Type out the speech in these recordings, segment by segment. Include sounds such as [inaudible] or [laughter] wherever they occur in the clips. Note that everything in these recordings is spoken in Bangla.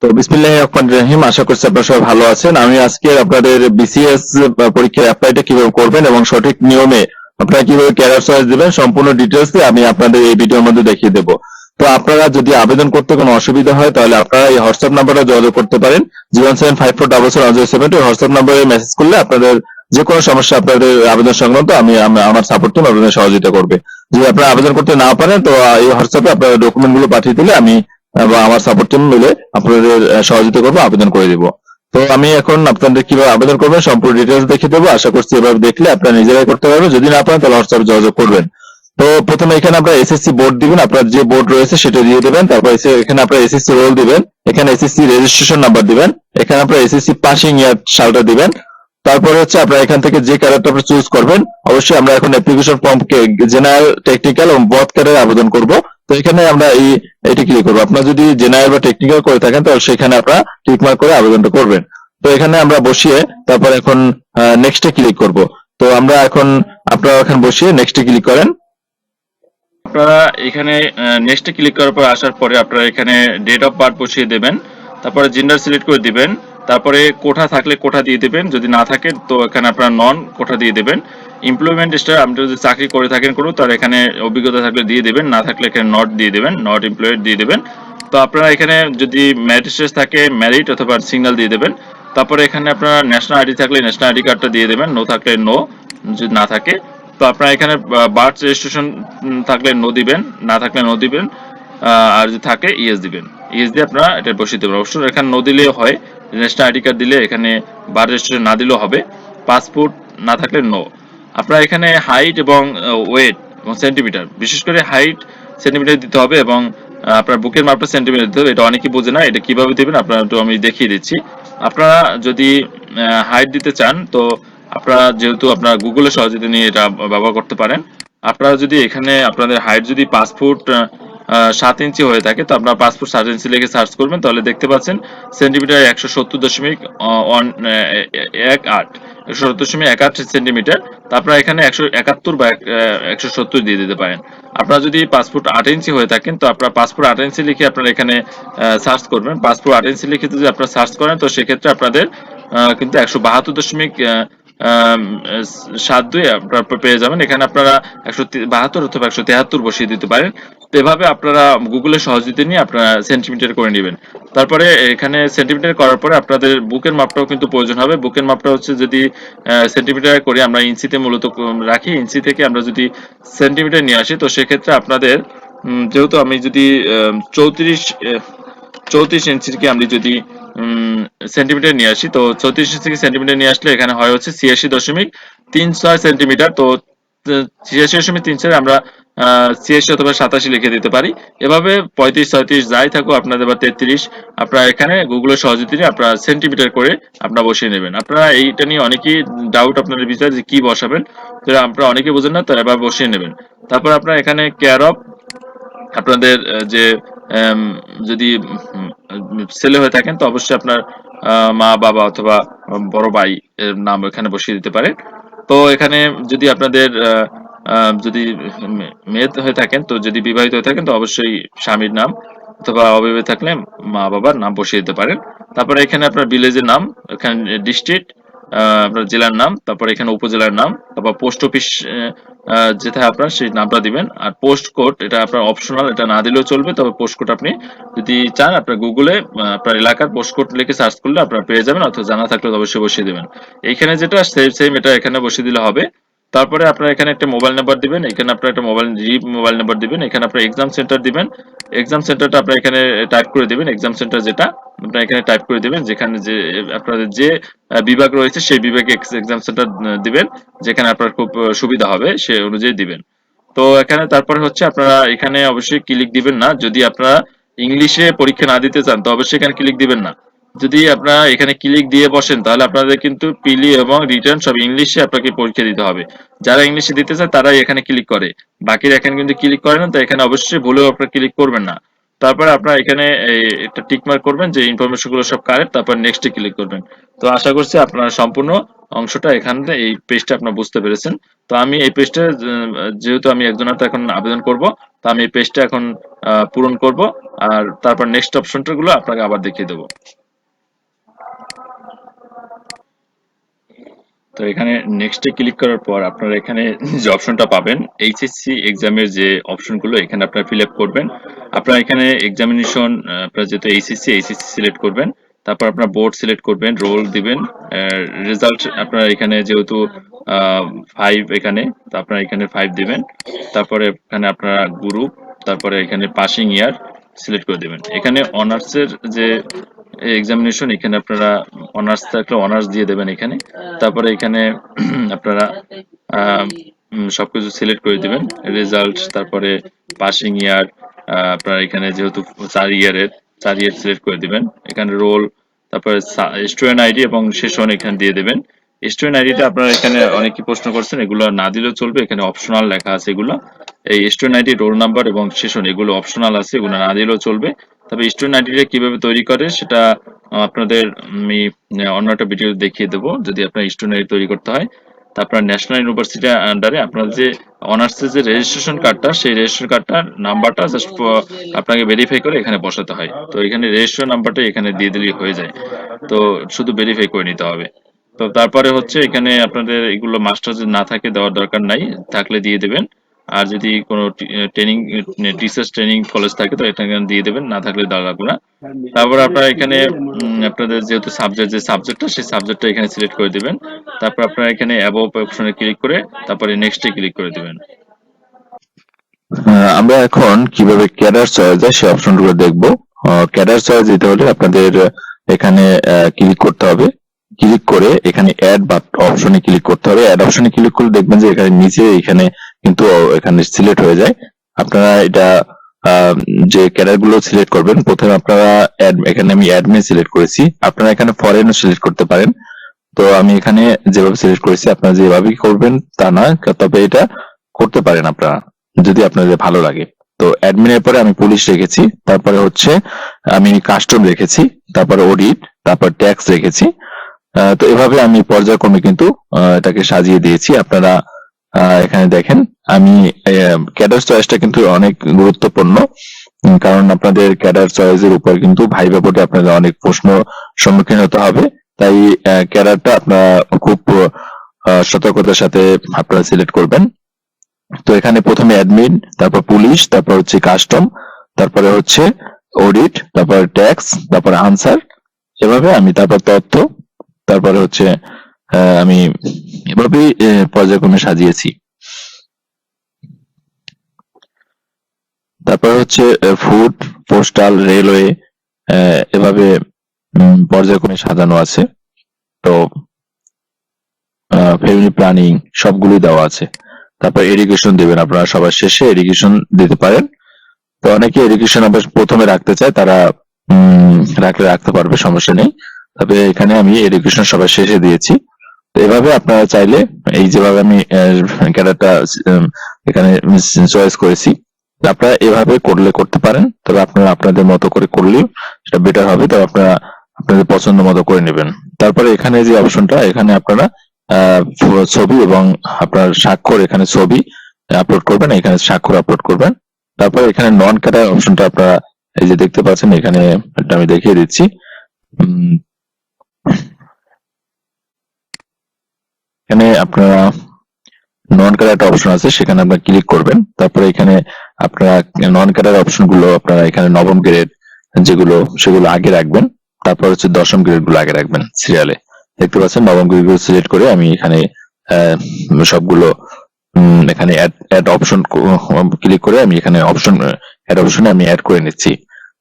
তো বিসমিল্লাহ রহমান রহিম আশা করছি আপনারা সবাই ভালো আছেন। আমি আজকে আপনাদের বিসিএস পরীক্ষার অ্যাপ্লাইটা কীভাবে করবেন এবং সঠিক নিয়মে আপনারা কীভাবে ক্যারিয়ার চয়েস দিবেন, সম্পূর্ণ ডিটেলস আমি আপনাদের এই ভিডিওর মধ্যে দেখিয়ে দেবো। তো আপনারা যদি আবেদন করতে কোনো অসুবিধা হয়, তাহলে আপনারা এই হোয়াটসঅ্যাপ নাম্বারে যোগাযোগ করতে পারেন। Zero seven five four double seven zero seven WhatsApp নাম্বারে মেসেজ করলে আপনাদের যে কোনো সমস্যা আপনাদের আবেদন সংক্রান্ত আমি, আমি- আমার সাপোর্ট টিম আপনাদের সহযোগিতা করবে। যদি আপনারা আবেদন করতে না পারেন, তো এই হোয়াটসঅ্যাপে আপনার ডকুমেন্টগুলো পাঠিয়ে দিলে আমি বা আমার সাপোর্ট টিম মিলে আপনাদের সহযোগিতা করব, আবেদন করে দিব। তো আমি এখন আপনাদের কীভাবে আবেদন করবেন সম্পূর্ণ ডিটেলস দেখিয়ে দেবো। আশা করছি এভাবে দেখলে আপনারা নিজেরাই করতে পারবেন। যদি না পারেন, তাহলে হোয়াটসঅ্যাপে যোগাযোগ করবেন। তো প্রথমে এখানে আপনার এসএসসি বোর্ড দিবেন, আপনার যে বোর্ড রয়েছে সেটা দিয়ে দেবেন। তারপর এখানে আপনার এসএসসি রোল দিবেন, এখানে এসএসসি রেজিস্ট্রেশন নাম্বার দিবেন, এখানে আপনার এসএসসি পাসিং ইয়ার সালটা দিবেন। তারপরে হচ্ছে আপনার এখান থেকে যে ক্যাডারটা আপনি চুজ করবেন, অবশ্যই আমরা এখন অ্যাপ্লিকেশন ফর্ম জেনারেল টেকনিক্যাল এবং বথ ক্যাডার আবেদন করব। তো এখানে আমরা এই, এটি ক্লিক করব। আপনার যদি জেনারেল বা টেকনিক্যাল করে থাকেন, তাহলে সেখানে আপনারা টিক মার্ক করে আবেদনটা করবেন। তো এখানে আমরা বসিয়ে তারপর এখন নেক্সটে ক্লিক করব। তো আমরা এখন, আপনারা এখানে বসিয়ে নেক্সটে ক্লিক করেন। আপনারা এখানে নেক্সটে ক্লিক করার পর আসার পরে আপনারা এখানে ডেট অফ বার্থ বসিয়ে দেবেন। তারপরে জেন্ডার সিলেক্ট করে দিবেন। তারপরে কোঠা থাকলে কোঠা দিয়ে দিবেন, যদি না থাকে তো এখানে আপনারা নন কোঠা দিয়ে দিবেন। এমপ্লয়মেন্ট স্টার আপনি যদি চাকরি করে থাকেন কোনো তার এখানে অভিজ্ঞতা থাকলে দিয়ে দিবেন, না থাকলে এখানে নট দিয়ে দিবেন নট এমপ্লয়েড দিয়ে দিবেন। তো আপনারা এখানে যদি ম্যারিট স্টেজ থাকে ম্যারিট অথবা সিগন্যাল দিয়ে দেবেন। তারপরে এখানে আপনারা ন্যাশনাল আইডি থাকলে ন্যাশনাল আইডি কার্ডটা দিয়ে দেবেন নো থাকলে নো যদি না থাকে। তো আপনারা এখানে বার্থ রেজিস্ট্রেশন থাকলে নো দিবেন, না থাকলে নো দিবেন আর যদি থাকে ইএস দিবেন। ইএস দিয়ে আপনারা এটা বসিয়ে দেবেন। অবশ্য এখানে নো দিলেও হয় ন্যাশনাল আইডি কার্ড দিলে এখানে বার্থ রেজিস্ট্রেশন না দিলেও হবে পাসপোর্ট না থাকলে নো আপনারা এখানে হাইট এবং ওয়েট এবং সেন্টিমিটার বিশেষ করে হাইট সেন্টিমিটার দিতে হবে এবং আপনার বুকের মাপটা সেন্টিমিটার দিতে হবে এটা অনেকেই বোঝে না এটা কীভাবে দেবেন আপনারা একটু আমি দেখিয়ে দিচ্ছি। আপনারা যদি হাইট দিতে চান তো আপনারা যেহেতু আপনারা গুগলের সহযোগিতা নিয়ে এটা ব্যবহার করতে পারেন। আপনারা যদি এখানে আপনাদের হাইট যদি আহ, সাত ইঞ্চি হয়ে থাকে। তো আপনারা ফুট সাত ইঞ্চি লিখে সার্চ করবেন, তাহলে দেখতে পাচ্ছেন সেন্টিমিটার একশো সত্তর দশমিক এক আট, একশো সত্তর দশমিক এক আট সেন্টিমিটার। তো আপনারা এখানে একশো একাত্তর বা একশো সত্তর দিয়ে দিতে পারেন। আপনারা যদি ফুট আট ইঞ্চি হয়ে থাকেন, তো আপনারা ফুট আট ইঞ্চি লিখে আপনারা এখানে সার্চ করবেন। ফুট আট ইঞ্চি লিখে যদি আপনারা সার্চ করেন, তো সেক্ষেত্রে আপনাদের কিন্তু একশো বাহাত্তর দশমিক সাত দুই আপনারা পেয়ে যাবেন। এখানে আপনারা একশো বাহাত্তর অথবা একশো তেহাত্তর বসিয়ে দিতে পারেন। তো এভাবে আপনারা গুগলের সহযোগিতা নিয়ে আপনারা সেন্টিমিটার করে নেবেন। তারপরে এখানে সেন্টিমিটার করার পরে আপনাদের বুকের মাপটাও কিন্তু প্রয়োজন হবে। বুকের মাপটা হচ্ছে যদি সেন্টিমিটার করে আমরা ইঞ্চিতে মূলত রাখি, ইঞ্চি থেকে আমরা যদি সেন্টিমিটার নিয়ে আসি, তো সেক্ষেত্রে আপনাদের যেহেতু আমি যদি চৌত্রিশ চৌত্রিশ ইঞ্চিকে আমি যদি সেন্টিমিটার নিয়ে আসি। তো চৌত্রিশ থেকে সেন্টিমিটার নিয়ে আসলে এখানে হয় হচ্ছে ছিয়াশি দশমিক তিন ছয় সেন্টিমিটার তো ছিয়াশি দশমিক তিন ছয় আমরা ছিয়াশি অথবা সাতাশি লিখে দিতে পারি। এভাবে পঁয়ত্রিশ, ছয়ত্রিশ যাই থাকুক আপনাদের বা তেত্রিশ, আপনারা এখানে গুগলের সহযোগিতা আপনারা সেন্টিমিটার করে আপনারা বসিয়ে নেবেন। আপনারা এইটা নিয়ে অনেকেই ডাউট আপনাদের ভিতরে যে কি বসাবেন, তো আপনারা অনেকে বোঝেন না, তো এবার বসিয়ে নেবেন। তারপর আপনারা এখানে কেয়ার অফ আপনাদের যে যদি ছেলে হয়ে থাকেন, তো অবশ্যই আপনার মা, বাবা অথবা বড় ভাই এর নাম এখানে বসিয়ে দিতে পারেন তো এখানে যদি আপনাদের যদি মেয়ে হয়ে থাকেন, তো যদি বিবাহিত হয়ে থাকেন, তো অবশ্যই স্বামীর নাম অথবা অবিবাহিত থাকলে মা বাবার নাম বসিয়ে দিতে পারেন। তারপরে এখানে আপনার ভিলেজের নাম, এখানে ডিস্ট্রিক্ট আপনার জেলার নাম, তারপর এখানে উপজেলার নাম, তারপর পোস্ট অফিস যেটা আপনার, সেই নামটা দিবেন। আর পোস্ট কোড এটা আপনার অপশনাল এটা না দিলেও চলবে, তবে পোস্ট কোড আপনি যদি চান, আপনার গুগলে আপনার এলাকার পোস্ট কোড লিখে সার্চ করলে আপনারা পেয়ে যাবেন, অথবা জানা থাকলে অবশ্যই বসিয়ে দেবেন। এখানে যেটা সেম সেম এটা এখানে বসিয়ে দিলে হবে। তারপরে আপনারা এখানে একটা মোবাইল নাম্বার দিবেন, এখানে আপনার একটা মোবাইল রি মোবাইল নাম্বার দিবেন, এখানে আপনার এক্সাম সেন্টার দিবেন। এক্সাম সেন্টারটা আপনার এখানে টাইপ করে দিবেন এক্সাম সেন্টার যেটা। আপনারা এখানে টাইপ করে দিবেন, যেখানে যে, আপনাদের যে বিভাগ রয়েছে, সেই বিভাগে এক্সাম সেন্টার দিবেন, যেখানে আপনার খুব সুবিধা হবে, সে অনুযায়ী দিবেন। তো এখানে তারপরে হচ্ছে আপনারা এখানে অবশ্যই ক্লিক দিবেন না। যদি আপনারা ইংলিশে পরীক্ষা না দিতে চান, তো অবশ্যই এখানে ক্লিক দিবেন না। যদি আপনারা এখানে ক্লিক দিয়ে বসেন, তাহলে আপনাদের কিন্তু পিলি এবং রিটার্ন সব ইংলিশে আপনাকে পরীক্ষা দিতে হবে। যারা ইংলিশে দিতে চায়, তারাই এখানে ক্লিক করে। বাকিরা এখানে কিন্তু ক্লিক করে না, তো এখানে অবশ্যই ভুলেও আপনারা ক্লিক করবেন না। তারপরে আপনারা এখানে একটা টিক মার্ক করবেন যে ইনফরমেশনগুলো সব কারেক্ট তারপর নেক্সটে ক্লিক করবেন। তো আশা করছি আপনারা সম্পূর্ণ অংশটা এখানে এই পেজটা আপনারা বুঝতে পেরেছেন। তো আমি এই পেজটা যেহেতু আমি একজনের এখন আবেদন করব, তো আমি এই পেজটা এখন পূরণ করব, আর তারপর নেক্সট অপশনটা গুলো আপনাকে আবার দেখিয়ে দেবো। তো এখানে নেক্সটে ক্লিক করার পর আপনারা এখানে যে অপশনটা পাবেন এইচএসসি এক্সামের যে অপশনগুলো এখানে আপনারা ফিল আপ করবেন। আপনারা এখানে এক্সামিনেশন আপনারা যেহেতু এইচএসসি এইচএসসি সিলেক্ট করবেন, তারপর আপনার বোর্ড সিলেক্ট করবেন রোল দিবেন রেজাল্ট আপনারা এখানে যেহেতু ফাইভ এখানে, তো আপনারা এখানে ফাইভ দিবেন, তারপরে এখানে আপনারা গ্রুপ তারপরে এখানে পাসিং ইয়ার সিলেক্ট করে দেবেন। এখানে অনার্সের যে এক্সামিনেশন এখানে আপনারা অনার্স থাকলে অনার্স দিয়ে দেবেন এখানে, তারপরে এখানে [clears throat] আপনারা সবকিছু সিলেক্ট করে দিবেন রেজাল্ট তারপরে পাসিং ইয়ার আপনার এখানে যেহেতু চার ইয়ারের চার ইয়ার সিলেক্ট করে দিবেন। এখানে রোল তারপরে স্টুডেন্ট আইডি এবং সেশন এখানে দিয়ে দেবেন। স্টুডেন্ট আইডিটা আপনারা এখানে অনেকেই প্রশ্ন করছেন, এগুলো না দিলেও চলবে। এখানে অপশনাল লেখা আছে এগুলো। এই স্টুডেন্ট আইডি রোল নাম্বার এবং সেশন এগুলো অপশনাল আছে, এগুলো না দিলেও চলবে। তবে স্টুডেন্ট আইডিটা কীভাবে তৈরি করে সেটা আপনাদের আমি অন্য একটা ভিডিও দেখিয়ে দেবো। যদি আপনার স্টুডেন্ট আইডি তৈরি করতে হয় তারপর ন্যাশনাল ইউনিভার্সিটি আন্ডারে আপনার যে অনার্সের যে রেজিস্ট্রেশন কার্ডটা সেই রেজিস্ট্রেশন কার্ডটার নাম্বারটা জাস্ট আপনাকে ভেরিফাই করে এখানে বসাতে হয়। তো এখানে রেজিস্ট্রেশন নাম্বারটা এখানে দিয়ে দিলেই হয়ে যায়। তো শুধু ভেরিফাই করে নিতে হবে। তো তারপরে হচ্ছে এখানে আপনাদের এগুলো মাস্টার যদি না থাকে দেওয়ার দরকার নাই। থাকলে দিয়ে দেবেন। আর যদি কোনো ট্রেনিং টিচার্স ট্রেনিং কলেজ থাকে তো এটা দিয়ে দেবেন না থাকলে লাগবে না। তারপর আপনারা এখানে আপনাদের যেহেতু সাবজেক্ট যে সাবজেক্টটা সেই সাবজেক্টটা এখানে সিলেক্ট করে দিবেন। তারপর আপনারা এখানে অ্যাবভ অপশনে ক্লিক করে তারপরে নেক্সটে ক্লিক করে দিবেন। আহ, আমরা এখন কীভাবে ক্যাডার চয়েস সেই অপশনগুলো দেখব। ক্যাডার চয়েস দিতে হলে আপনাদের এখানে ক্লিক করতে হবে। ক্লিক করে এখানে অ্যাড বা অপশনে ক্লিক করতে হবে। অ্যাড অপশনে ক্লিক করলে দেখবেন যে এখানে নিচে এখানে কিন্তু এখানে সিলেক্ট হয়ে যায়। আপনারা এটা যে ক্যাডারগুলো সিলেক্ট করবেন, প্রথমে আপনারা এখানে আমি অ্যাডমিন সিলেক্ট করেছি। আপনারা এখানে ফরেনও সিলেক্ট করতে পারেন। তো আমি এখানে যেভাবে সিলেক্ট করেছি, আপনারা যেভাবেই করবেন তা না তবে এটা করতে পারেন আপনারা, যদি আপনাদের ভালো লাগে। তো অ্যাডমিনের পরে আমি পুলিশ রেখেছি, তারপরে হচ্ছে আমি কাস্টম রেখেছি, তারপরে অডিট তারপর ট্যাক্স রেখেছি। তো এভাবে আমি পর্যায়ক্রমে কিন্তু এটাকে সাজিয়ে দিয়েছি। আপনারা এখানে দেখেন, আমি ক্যাডার চয়েসটা কিন্তু অনেক গুরুত্বপূর্ণ কারণ আপনাদের ক্যাডার চয়েসের উপর কিন্তু ভাইবা বোর্ডে আপনাদের অনেক প্রশ্ন সম্মুখীন হতে হবে। তাই ক্যাডারটা আপনারা খুব সতর্কতার সাথে আপনারা সিলেক্ট করবেন। তো এখানে প্রথমে অ্যাডমিন তারপর পুলিশ তারপর হচ্ছে কাস্টম তারপরে হচ্ছে অডিট তারপর ট্যাক্স তারপর আনসার এভাবে আমি তারপর তথ্য, তারপরে হচ্ছে আমি এভাবেই পর্যায়ক্রমে সাজিয়েছি। তারপর হচ্ছে ফুড পোস্টাল, রেলওয়ে এভাবে পর্যায়ক্রমে সাজানো আছে। তো ফ্যামিলি প্ল্যানিং সবগুলোই দেওয়া আছে। তারপর এডুকেশন দেবেন আপনারা সবার শেষে এডুকেশন দিতে পারেন। তো অনেকে এডুকেশন আবার প্রথমে রাখতে চায় তারা রাখলে রাখতে পারবে, সমস্যা নেই। তবে এখানে আমি এডুকেশন সবার শেষে দিয়েছি। এভাবে আপনারা চাইলে এই যেভাবে আমি ক্যাডারটা এখানে চয়েস করেছি, আপনারা এভাবে করলে করতে পারেন, তবে আপনারা আপনাদের মতো করে করলেও সেটা বেটার হবে, তবে আপনারা আপনাদের পছন্দ মতো করে নেবেন। তারপরে এখানে যে অপশনটা, এখানে আপনারা ছবি এবং আপনার স্বাক্ষর এখানে ছবি আপলোড করবেন, এখানে স্বাক্ষর আপলোড করবেন। তারপর এখানে নন ক্যাডার অপশনটা আপনারা এই যে দেখতে পাচ্ছেন, এখানে আমি দেখিয়ে দিচ্ছি। এখানে আপনারা নন একটা অপশন আছে, সেখানে আপনারা ক্লিক করবেন। তারপরে এখানে আপনারা নন ক্যাডার অপশনগুলো আপনারা এখানে নবম গ্রেড যেগুলো, সেগুলো আগে রাখবেন। তারপর হচ্ছে দশম গ্রেডগুলো আগে রাখবেন সিরিয়ালে দেখতে পাচ্ছেন, নবম গ্রেডগুলো সিলেক্ট করে আমি এখানে সবগুলো এখানে অ্যাড অপশন ক্লিক করে আমি এখানে অপশন অ্যাড অপশনে আমি অ্যাড করে নিচ্ছি।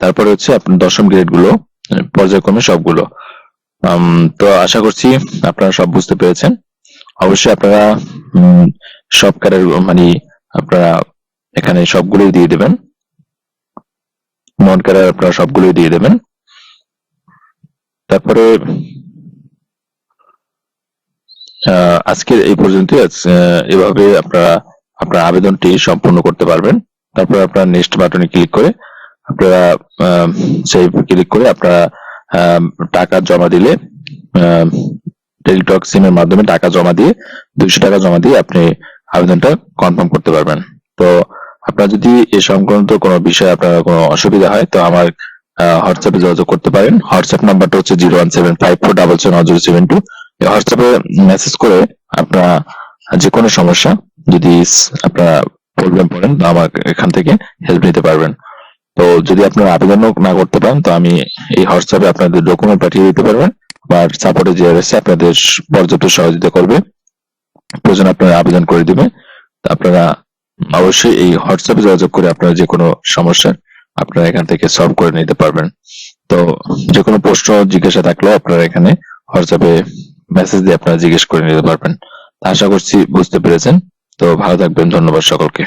তারপরে হচ্ছে আপনার দশম গ্রেডগুলো, পর্যায়ক্রমে সবগুলো। তো আশা করছি আপনারা সব বুঝতে পেরেছেন। অবশ্যই আপনারা সব ক্যাডার মানে আপনারা এখানে সবগুলোই দিয়ে দেবেন। মন ক্যাডার আপনারা সবগুলোই দিয়ে দেবেন। তারপরে আহ, আজকের এই পর্যন্ত এভাবে আপনারা আপনার আবেদনটি সম্পূর্ণ করতে পারবেন। তারপরে আপনারা নেক্সট বাটনে ক্লিক করে আপনারা সেই ক্লিক করে আপনারা টাকা জমা দিলে টেলিটক সিমের মাধ্যমে টাকা জমা দিয়ে, দুইশো টাকা জমা দিয়ে আপনি আবেদনটা কনফার্ম করতে পারবেন। তো আপনার যদি এ সংক্রান্ত কোনো বিষয়ে আপনার কোনো অসুবিধা হয়, তো আমার হোয়াটসঅ্যাপে যোগাযোগ করতে পারেন। হোয়াটসঅ্যাপ নাম্বারটা হচ্ছে zero one seven five four double seven zero seven two. হোয়াটসঅ্যাপে মেসেজ করে আপনারা যে কোনো সমস্যা যদি আপনারা প্রবলেম পড়েন তো আমার এখান থেকে হেল্প নিতে পারবেন। তো যদি আপনারা আবেদনও না করতে পারেন, তো আমি এই হোয়াটসঅ্যাপে আপনাদের ডকুমেন্ট পাঠিয়ে দিতে পারবেন। আর সাপোর্টে যে রয়েছে আপনাদের পর্যাপ্ত সহযোগিতা করবে। প্রয়োজন আপনারা আবেদন করে দিবে আপনারা অবশ্যই এই হোয়াটসঅ্যাপে যোগাযোগ করে আপনারা যে কোনো সমস্যা আপনারা এখান থেকে সলভ করে নিতে পারবেন। তো যে কোনো প্রশ্ন, জিজ্ঞাসা থাকলেও আপনারা এখানে হোয়াটসঅ্যাপে মেসেজ দিয়ে আপনারা জিজ্ঞেস করে নিতে পারবেন। আশা করছি বুঝতে পেরেছেন। তো ভালো থাকবেন। ধন্যবাদ সকলকে।